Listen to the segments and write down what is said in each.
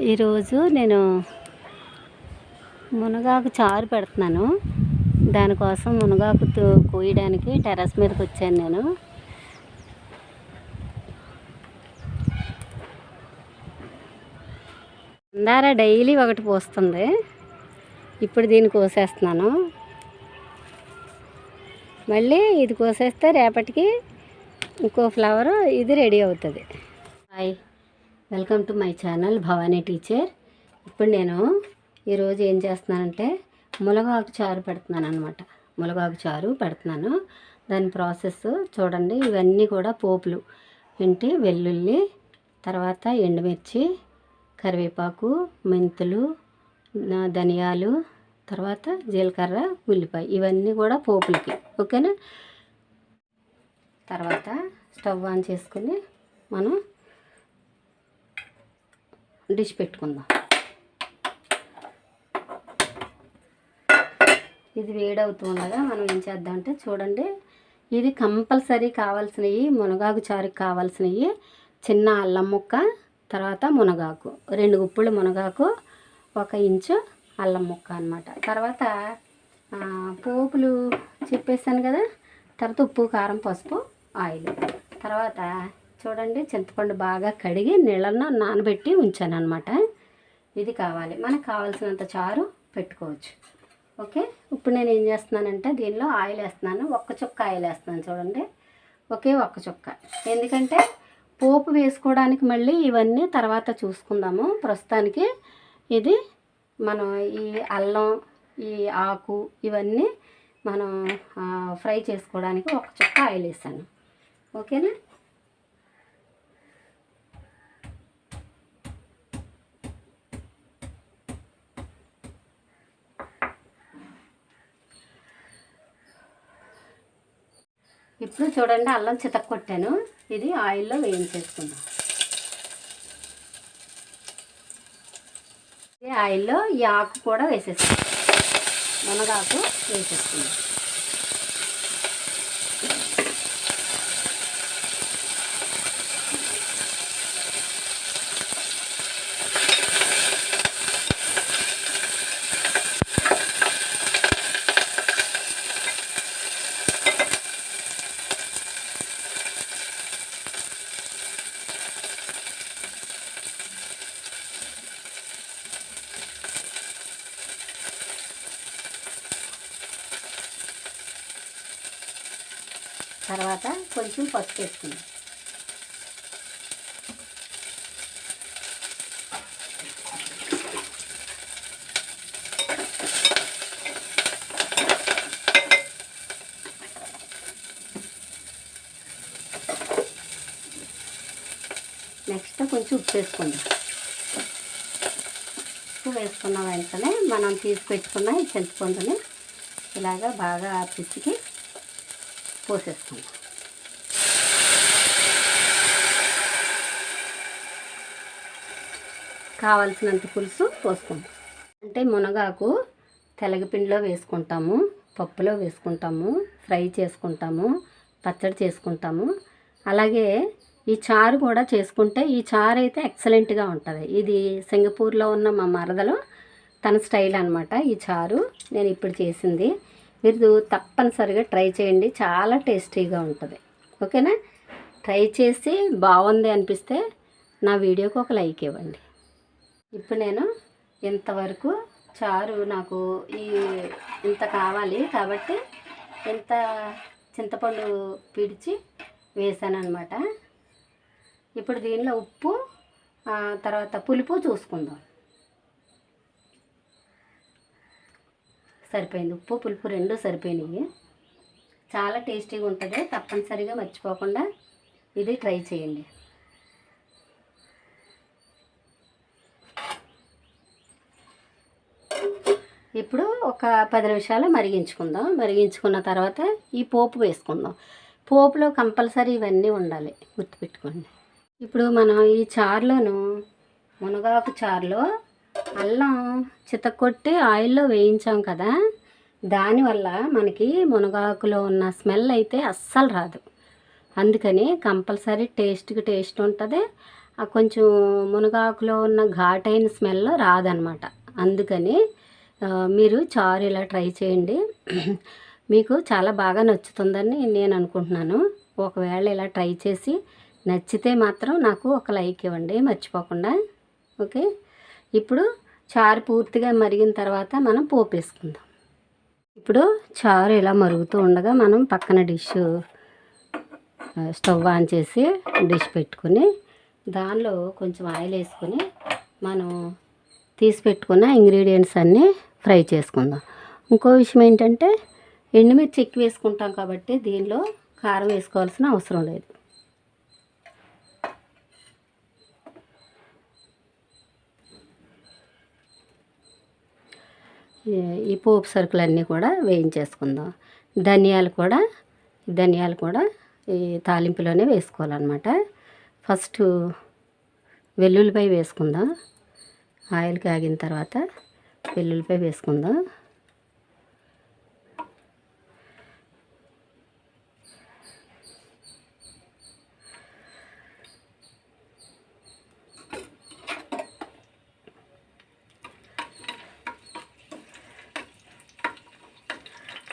ఈరోజు నేను మునగాకు చారు పెడుతున్నాను. దానికోసం మునగాకు తో- కోయడానికి టెర్రస్ మీదకి వచ్చాను నేను. అందార డైలీ ఒకటి పోస్తుంది. ఇప్పుడు దీన్ని కోసేస్తున్నాను. మళ్ళీ ఇది కోసేస్తే రేపటికి ఇంకో ఫ్లవర్ ఇది రెడీ అవుతుంది. Hi. Welcome to my channel Bhavani teacher. ఇప్పుడు నేను ఈరోజు ఏం చేస్తున్నానంటే ములగాకు చారు పెడుతున్నాను అనమాట ములగాకు చారు పెడుతున్నాను. దాని ప్రాసెస్ చూడండి. ఇవన్నీ కూడా పోపులు. ఏంటి? వెల్లుల్లి తర్వాత ఎండుమిర్చి కరివేపాకు మెంతులు ధనియాలు తర్వాత జీలకర్ర ఉల్లిపాయ. ఇవన్నీ కూడా పోపులకి. ఓకేనా? తర్వాత స్టవ్ ఆన్ చేసుకుని మనం డిష్ పెట్టుకుందాం. ఇది వేడవుతుండగా మనం ఏం చేద్దామంటే చూడండి ఇది కంపల్సరీ కావాల్సినవి మునగాకు చారుకి కావాల్సినవి చిన్న అల్లం ముక్క తర్వాత మునగాకు రెండు గుప్పులు మునగాకు ఒక ఇంచు అల్లం ముక్క అన్నమాట. తర్వాత పోపులు చెప్పేసాను కదా తర్వాత ఉప్పు కారం పసుపు ఆయిల్. తర్వాత చూడండి చింతపండు బాగా కడిగి నీళ్ళను నానబెట్టి ఉంచాను అనమాట ఇది కావాలి. మనకు కావాల్సినంత చారు పెట్టుకోవచ్చు. ఓకే? ఇప్పుడు నేను ఏం చేస్తున్నానంటే దీనిలో ఆయిల్ వేస్తున్నాను. ఒక్క చుక్క ఆయిల్ వేస్తున్నాను చూడండి. ఒకే ఒక్క చుక్క. ఎందుకంటే పోపు వేసుకోవడానికి మళ్ళీ ఇవన్నీ తర్వాత చూసుకుందాము. ప్రస్తుతానికి ఇది మనం ఈ అల్లం ఈ ఆకు ఇవన్నీ మనం ఫ్రై చేసుకోవడానికి ఒక చుక్క ఆయిల్ వేసాను. ఓకేనా? ఇప్పుడు చూడండి అల్లం చితక్ కొట్టాను. ఇది ఆయిల్లో వేయించేసుకుందాం. ఈ ఆయిల్లో ఈ ఆకు కూడా వేసేస్తాం మునగాకు వేసేసుకుందాం. తర్వాత కొంచెం పసుపు వేసుకుందాం. నెక్స్ట్ కొంచెం ఉప్పు వేసుకుందాం. ఉప్పు వేసుకున్న వెంటనే మనం తీసి పెట్టుకున్న ఈ చింతపండుని ఇలాగా బాగా పిసికి పోసేస్తాం కావాల్సినంత పులుసు పోసుకుంటాం అంటే మునగాకు తెలగపిండిలో వేసుకుంటాము పప్పులో వేసుకుంటాము ఫ్రై చేసుకుంటాము పచ్చడి చేసుకుంటాము. అలాగే ఈ చారు కూడా చేసుకుంటే ఈ చారు అయితే ఎక్సలెంట్గా ఉంటుంది. ఇది సింగపూర్లో ఉన్న మా మరదలో తన స్టైల్ అనమాట ఈ చారు. నేను ఇప్పుడు చేసింది. మీరు తప్పనిసరిగా ట్రై చేయండి. చాలా టేస్టీగా ఉంటుంది. ఓకేనా? ట్రై చేసి బాగుంది అనిపిస్తే నా వీడియోకి ఒక లైక్ ఇవ్వండి. ఇప్పుడు నేను ఇంతవరకు చారు నాకు ఈ ఇంత కావాలి కాబట్టి ఇంత చింతపండు పిడిచి వేసాను అనమాట ఇప్పుడు దీనిలో ఉప్పు తర్వాత పులుపు చూసుకుందాం. సరిపోయింది. ఉప్పు పులుపు రెండు సరిపోయినాయి. చాలా టేస్టీగా ఉంటుంది. తప్పనిసరిగా మర్చిపోకుండా ఇది ట్రై చేయండి. ఇప్పుడు ఒక పది నిమిషాలు మరిగించుకుందాం. మరిగించుకున్న తర్వాత ఈ పోపు వేసుకుందాం. పోపులో కంపల్సరీ ఇవన్నీ ఉండాలి. గుర్తుపెట్టుకోండి. ఇప్పుడు మనం ఈ చారులోను మునగాకు చారులో అల్లం చితకొట్టి ఆయిల్లో వేయించాం కదా దానివల్ల మనకి మునగాకులో ఉన్న స్మెల్ అయితే అస్సలు రాదు. అందుకని కంపల్సరీ టేస్ట్కి టేస్ట్ ఉంటుంది. ఆ కొంచెం మునగాకులో ఉన్న ఘాటైన స్మెల్ రాదనమాట. అందుకని మీరు చారు ఇలా ట్రై చేయండి. మీకు చాలా బాగా నచ్చుతుందని నేను అనుకుంటున్నాను. ఒకవేళ ఇలా ట్రై చేసి నచ్చితే మాత్రం నాకు ఒక లైక్ ఇవ్వండి. మర్చిపోకుండా. ఓకే? ఇప్పుడు చారు పూర్తిగా మరిగిన తర్వాత మనం పోపు వేసుకుందాం ఇప్పుడు చారు ఇలా మరుగుతూ ఉండగా మనం పక్కన డిష్ స్టవ్ ఆన్ చేసి డిష్ పెట్టుకుని దానిలో కొంచెం ఆయిల్ వేసుకుని మనం తీసి పెట్టుకున్న ఇంగ్రీడియంట్స్ అన్నీ ఫ్రై చేసుకుందాం. ఇంకో విషయం ఏంటంటే ఎండుమిర్చి ఎక్కువ వేసుకుంటాం కాబట్టి దీనిలో కారం వేసుకోవాల్సిన అవసరం లేదు. ఈ- ఈ పోపు సరుకులన్నీ కూడా వేయించేసుకుందాం. ధనియాలు కూడా ధనియాలు కూడా ఈ తాలింపులోనే వేసుకోవాలన్నమాట. ఫస్ట్ వెల్లుల్లిపాయ వేసుకుందాం. ఆయిల్ కాగిన తర్వాత వెల్లుల్లిపాయ వేసుకుందాం.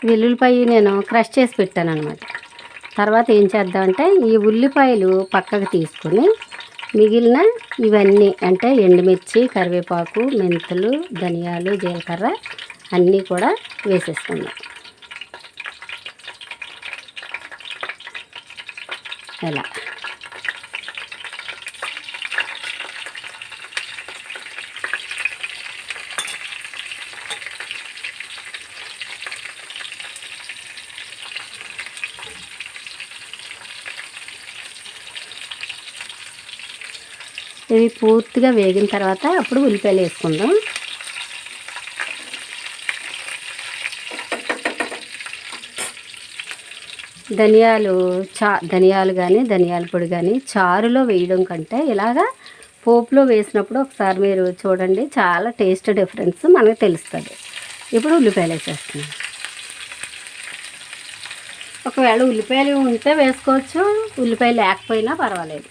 వెల్లుల్లిపాయ నేను క్రష్ చేసి పెట్టాను అనమాట తర్వాత ఏం చేద్దామంటే ఈ ఉల్లిపాయలు పక్కకు తీసుకొని మిగిలిన ఇవన్నీ అంటే ఎండుమిర్చి కరివేపాకు మెంతులు ధనియాలు జీలకర్ర అన్నీ కూడా వేసేసుకుందాం. ఎలా? ఇవి పూర్తిగా వేగిన తర్వాత అప్పుడు ఉల్లిపాయలు వేసుకుందాం. ధనియాలు చా ధనియాలు కానీ ధనియాల పొడి కానీ చారులో వేయడం కంటే ఇలాగా పోపులో వేసినప్పుడు ఒకసారి మీరు చూడండి చాలా టేస్ట్ డిఫరెన్స్ మనకు తెలుస్తుంది. ఇప్పుడు ఉల్లిపాయలు వేసేస్తున్నాం. ఒకవేళ ఉల్లిపాయలు ఉంటే వేసుకోవచ్చు ఉల్లిపాయలు లేకపోయినా పర్వాలేదు.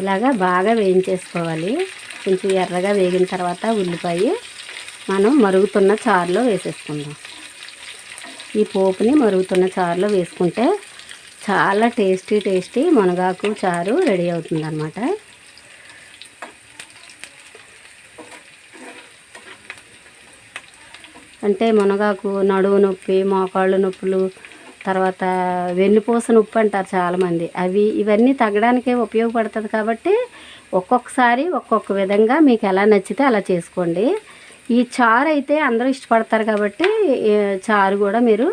ఇలాగా బాగా వేయించేసుకోవాలి. కొంచెం ఎర్రగా వేగిన తర్వాత ఉల్లిపాయ మనం మరుగుతున్న చారులో వేసేసుకుందాం. ఈ పోపుని మరుగుతున్న చారులో వేసుకుంటే చాలా టేస్టీ టేస్టీ మునగాకు చారు రెడీ అవుతుందన్నమాట. అంటే మునగాకు నడువు నొప్పి మోకాళ్ళు నొప్పులు తర్వాత వెన్నుపూస ఉప్పు అంటారు చాలామంది. అవి ఇవన్నీ తగ్గడానికే ఉపయోగపడుతుంది కాబట్టి ఒక్కొక్కసారి ఒక్కొక్క విధంగా మీకు ఎలా నచ్చితే అలా చేసుకోండి. ఈ చారు అయితే అందరూ ఇష్టపడతారు కాబట్టి చారు కూడా మీరు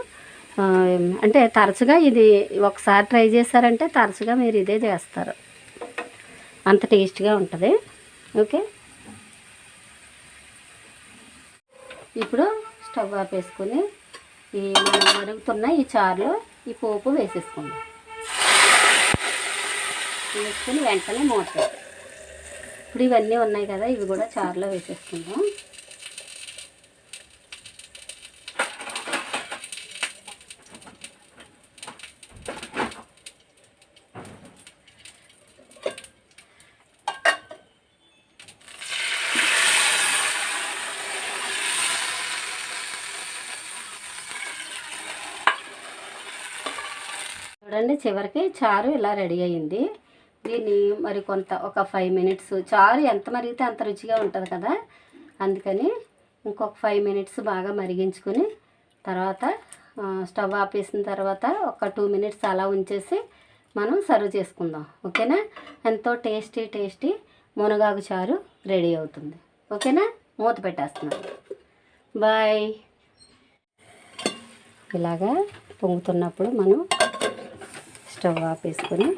అంటే తరచుగా ఇది ఒకసారి ట్రై చేశారంటే తరచుగా మీరు ఇదే చేస్తారు. అంత టేస్ట్గా ఉంటుంది. ఓకే? ఇప్పుడు స్టవ్ ఆపేసుకొని ఈ మనం మరుగుతున్న ఈ చారులో ఈ పోపు వేసేసుకుందాం. వేసుకుని వెంటనే మూత ఇప్పుడు ఇవన్నీ ఉన్నాయి కదా ఇవి కూడా చారులో వేసేసుకుందాం. చూడండి చివరికి చారు ఇలా రెడీ అయ్యింది. దీన్ని మరి కొంత ఒక ఫైవ్ మినిట్స్ చారు ఎంత మరిగితే అంత రుచిగా ఉంటుంది కదా. అందుకని ఇంకొక ఫైవ్ మినిట్స్ బాగా మరిగించుకుని తర్వాత స్టవ్ ఆపేసిన తర్వాత ఒక టూ మినిట్స్ అలా ఉంచేసి మనం సర్వ్ చేసుకుందాం. ఓకేనా? ఎంతో టేస్టీ టేస్టీ మునగాకు చారు రెడీ అవుతుంది. ఓకేనా? మూత పెట్టేస్తున్నాను. బాయ్. ఇలాగా పొంగుతున్నప్పుడు మనం స్టవ్ ఆపేసుకొని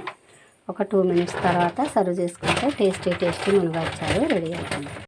ఒక టూ మినిట్స్ తర్వాత సర్వ్ చేసుకుంటే టేస్టీ టేస్టీ మునగాకు రెడీ అవుతుంది.